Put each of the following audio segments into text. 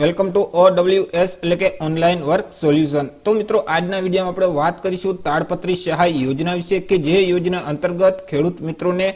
Welcome to O W S એટલે કે online work solution તો મિત્રો, આજના વિડીયોમાં આપણે વાત કરીશું તાડપત્રી સહાય યોજના વિશે, કે જે યોજના અંતર્ગત ખેડૂત મિત્રોને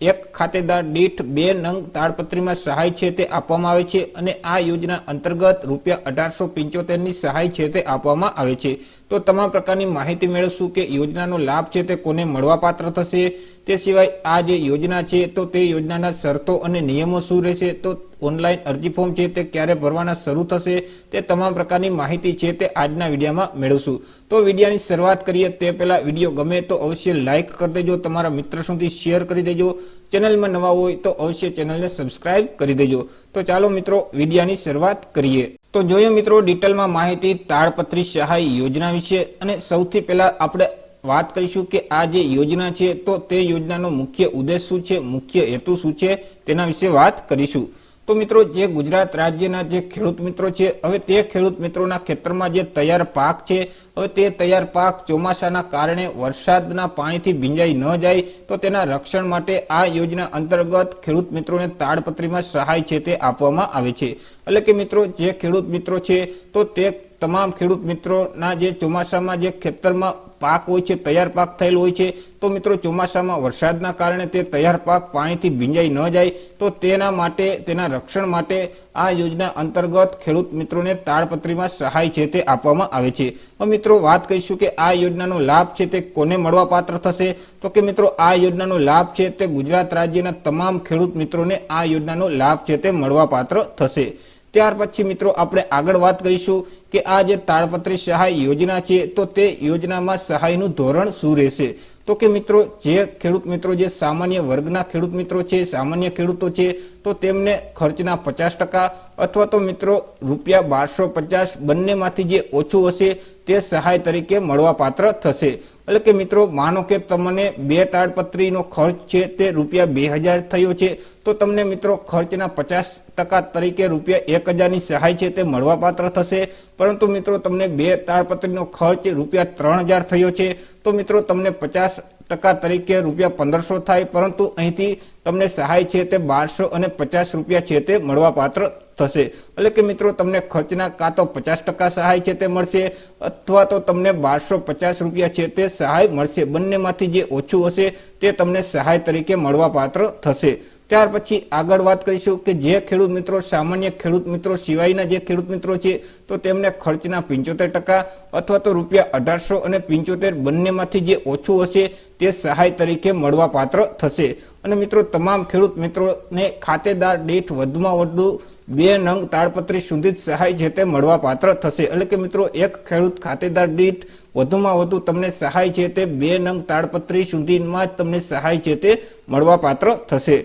એક ખાતેદાર દીઠ બે નંગ તાડપત્રીમાં સહાય છે તે આપવામાં આવે છે, અને આ યોજના અંતર્ગત રૂપિયા અઢારસો પંચોતેરની સહાય છે તે આપવામાં આવે છે. તો તમામ પ્રકારની માહિતી મેળવશું કે યોજનાનો લાભ છે તે કોને મળવાપાત્ર થશે. તે સિવાય આ જે યોજના છે, તો તે યોજનાના શરતો અને નિયમો શું રહેશે? તો ઓનલાઈન અરજી ફોર્મ છે તે ક્યારે ભરવાના શરૂ થશે તે તમામ પ્રકારની માહિતી છે તે આજના વિડીયોમાં મેળવશું. તો વિડીયોની શરૂઆત કરીએ તે પહેલાં વીડિયો ગમે તો અવશ્ય લાઇક કરી દેજો, તમારા મિત્ર સુધી શેર કરી દેજો. ચેનલમાં નવા હોય તો અવશ્ય ચેનલને સબસ્ક્રાઇબ કરી દેજો. તો ચાલો મિત્રો વિડીયોની શરૂઆત કરીએ. તો જોઈએ મિત્રો ડિટેલમાં માહિતી તાળપત્રી સહાય યોજના વિશે અને સૌથી પહેલાં આપણે વાત કરીશું કે આ જે યોજના છે તો તે યોજનાનો મુખ્ય ઉદ્દેશ શું છે, મુખ્ય હેતુ શું છે તેના વિશે વાત કરીશું. તો મિત્રો, જે ગુજરાત રાજ્યના જે ખેડૂત મિત્રો છે, હવે તે ખેડૂત મિત્રોના ખેતરમાં જે તૈયાર પાક છે, હવે તે તૈયાર પાક ચોમાસાના કારણે વરસાદના પાણીથી ભીંજાઈ ન જાય, તો તેના રક્ષણ માટે આ યોજના અંતર્ગત ખેડૂત મિત્રોને તાડપત્રીમાં સહાય છે તે આપવામાં આવે છે. એટલે કે મિત્રો, જે ખેડૂત મિત્રો છે, તો તે તમામ ખેડૂત મિત્રોના જે ચોમાસામાં જે ખેતરમાં પાક હોય છે, તૈયાર પાક થયેલ હોય છે, તો મિત્રો ચોમાસામાં વરસાદના કારણે તે તૈયાર પાક પાણીથી ભીંજાઈ ન જાય, તો તેના માટે, તેના રક્ષણ માટે આ યોજના અંતર્ગત ખેડૂત મિત્રોને તાળપત્રીમાં સહાય છે તે આપવામાં આવે છે. મિત્રો વાત કરીશું કે આ યોજનાનો લાભ છે તે કોને મળવાપાત્ર થશે? તો કે મિત્રો આ યોજનાનો લાભ છે તે ગુજરાત રાજ્યના તમામ ખેડૂત મિત્રોને આ યોજનાનો લાભ છે તે મળવાપાત્ર થશે. ત્યાર પછી મિત્રો આપણે આગળ વાત કરીશું કે આ જે તાળપત્રી સહાય યોજના છે, તો તે યોજનામાં સહાયનું ધોરણ શું રહેશે? તો કે મિત્રો, જે ખેડૂત મિત્રો, જે સામાન્ય વર્ગના ખેડૂત મિત્રો છે, સામાન્ય ખેડૂતો છે, તો તેમને ખર્ચના પચાસ ટકા અથવા તો મિત્રો, રૂપિયા બારસો પચાસ બંનેમાંથી જે ઓછું હશે, તે સહાય તરીકે મળવાપાત્ર થશે. એટલે કે મિત્રો, માનો કે તમને બે તાડપત્રીનો ખર્ચ છે, તે રૂપિયા બે હજાર થયો છે, તો તમને મિત્રો, ખર્ચના પચાસ ટકા તરીકે રૂપિયા એક હજારની સહાય છે, તે મળવાપાત્ર થશે. પરંતુ મિત્રો તમને બે તાડપત્રીનો ખર્ચ રૂપિયા ત્રણ હજાર થયો છે. તો મિત્રો તમને પચાસ ટકા તરીકે રૂપિયા પંદરસો થાય, પરંતુ અહીંથી તમને સહાય છે તે બારસો અને પચાસ રૂપિયા છે તે મળવાપાત્ર થશે. એટલે કે મિત્રો તમને ખર્ચના કાં તો પચાસ ટકા સહાય છે તે મળશે, અથવા તો તમને બારસો પચાસ રૂપિયા છે તે સહાય મળશે. બંનેમાંથી જે ઓછું હશે તે તમને સહાય તરીકે મળવાપાત્ર થશે. ત્યાર પછી આગળ વાત કરીશું કે જે ખેડૂત મિત્રો, સામાન્ય ખેડૂત મિત્રો, સિવાયના જે ખેડૂત મિત્રો છે, તો તેમને ખર્ચના પંચોતેર ટકા અથવા તો રૂપિયા અઢારસો અને પંચોતેર બંનેમાંથી જે ઓછું હશે તે સહાય તરીકે મળવાપાત્ર થશે. અને મિત્રો, તમામ ખેડૂત મિત્રોને ખાતેદાર દીઠ વધુમાં વધુ બે નંગ તાડપત્રી સુધી જ સહાય છે તે મળવાપાત્ર થશે. એટલે કે મિત્રો, એક ખેડૂત ખાતેદાર દીઠ વધુમાં વધુ તમને સહાય છે તે બે નંગ તાડપત્રી સુધીમાં જ તમને સહાય છે તે મળવાપાત્ર થશે.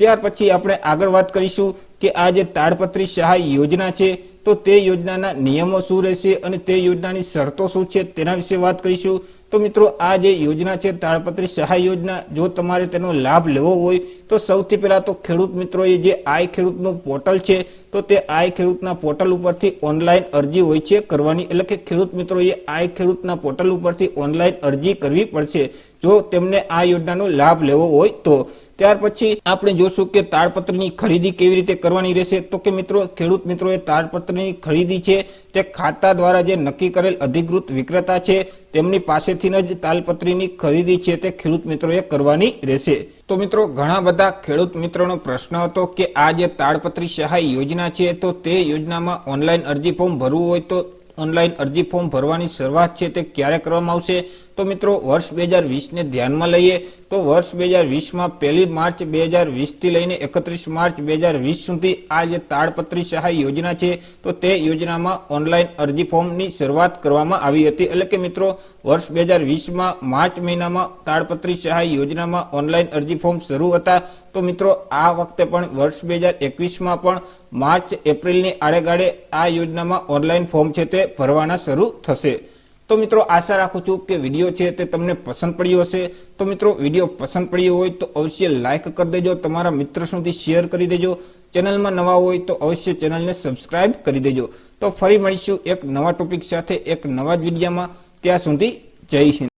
ત્યાર પછી આપણે આગળ વાત કરીશું કે આ જે તાડપત્રી સહાય યોજના છે, તો તે યોજનાના નિયમો શું રહેશે અને તે યોજનાની શરતો શું છે તેના વિશે વાત કરીશું. તો મિત્રો, આ જે યોજના છે, તાડપત્રી સહાય યોજના, જો તમારે તેનો લાભ લેવો હોય, તો સૌથી પહેલા તો ખેડૂત મિત્રોએ જે આઈ ખેડૂતનું પોર્ટલ છે, તો તે આઈ ખેડૂતના પોર્ટલ ઉપરથી ઓનલાઈન અરજી હોય છે કરવાની. એટલે કે ખેડૂત મિત્રોએ આઈ ખેડૂતના પોર્ટલ ઉપરથી ઓનલાઈન અરજી કરવી પડશે. જો તેમને આ યોજનાનો લાભ લેવો હોય તો ત્યાર પછી આપણે જોશું કે તાડપત્રની ખરીદી કેવી રીતે કરવાની રહેશે. તો કે મિત્રો, ખેડૂત મિત્રોએ તાડપત્રની ખરીદી છે તે ખાતા દ્વારા જે નક્કી કરેલ અધિકૃત વિક્રેતા છે તેમની પાસેથી જ તાલપત્રીની ખરીદી છે તે ખેડૂત મિત્રોએ કરવાની રહેશે. તો મિત્રો, ઘણા બધા ખેડૂત મિત્રોનો પ્રશ્ન હતો કે આ જે તાડપત્રી સહાય યોજના છે તો તે યોજનામાં ઓનલાઈન અરજી ફોર્મ ભરવું હોય તો ઓનલાઈન અરજી ફોર્મ ભરવાની શરૂઆત છે તે ક્યારે કરવામાં આવશે? તો મિત્રો, વર્ષ બે હજાર વીસને ધ્યાનમાં લઈએ તો વર્ષ બે હજાર વીસમાં પહેલી માર્ચ બે હજાર વીસથી લઈને એકત્રીસ માર્ચ બે હજાર વીસ સુધી આ જે તાડપત્રી સહાય યોજના છે, તો તે યોજનામાં ઓનલાઈન અરજી ફોર્મની શરૂઆત કરવામાં આવી હતી. એટલે કે મિત્રો, વર્ષ બે હજાર વીસમાં માર્ચ મહિનામાં તાડપત્રી સહાય યોજનામાં ઓનલાઈન અરજી ફોર્મ શરૂ હતા. તો મિત્રો, આ વખતે પણ વર્ષ બે હજાર એકવીસમાં પણ માર્ચ એપ્રિલની આડેગાળે આ યોજનામાં ઓનલાઈન ફોર્મ છે તે ભરવાના શરૂ થશે. તો મિત્રો, આશા રાખું છું કે વીડિયો છે તે તમને પસંદ પડ્યો હશે. તો મિત્રો, વીડિયો પસંદ પડ્યો હોય તો અવશ્ય લાઇક કરી દેજો, તમારા મિત્ર સુધી શેર કરી દેજો. ચેનલમાં નવા હોય તો અવશ્ય ચેનલને સબસ્ક્રાઇબ કરી દેજો. તો ફરી મળીશું એક નવા ટોપિક સાથે, એક નવા જ વિડીયામાં. ત્યાં સુધી જય હિન્દ.